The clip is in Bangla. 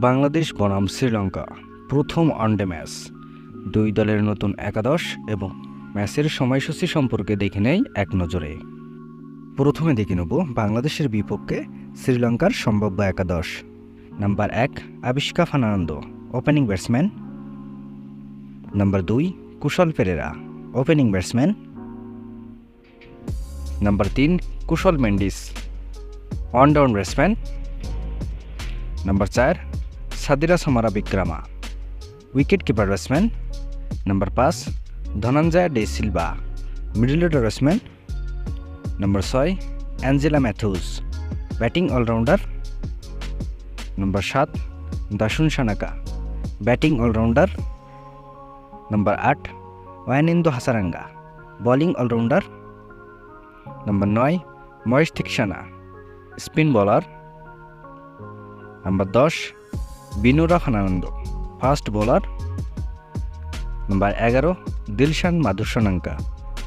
বাংলাদেশ বনাম শ্রীলঙ্কা, প্রথম ওয়ানডে ম্যাচ। দুই দলের নতুন একাদশ এবং ম্যাচের সময়সূচি সম্পর্কে দেখে নেই এক নজরে। প্রথমে দেখে নেব বাংলাদেশের বিপক্ষে শ্রীলঙ্কার সম্ভাব্য একাদশ। নাম্বার এক, Avishka Fernando opening batsman. Number দুই, Kusal Perera, opening batsman. Number তিন, Kusal Mendis, on down batsman. Number চার Sadeera Samarawickrama. Wicket keeper batsman number পাঁচ, Dhananjaya de Silva. Middle order batsman number ছয় Angelo Mathews batting allrounder number সাত Dasun Shanaka batting allrounder number আট Wanindu Hasaranga bowling allrounder number নয় Maheesh Theekshana spin bowler number দশ Binura Fernando fast bowler number এগারো দিলশান মাধুসনাঙ্কা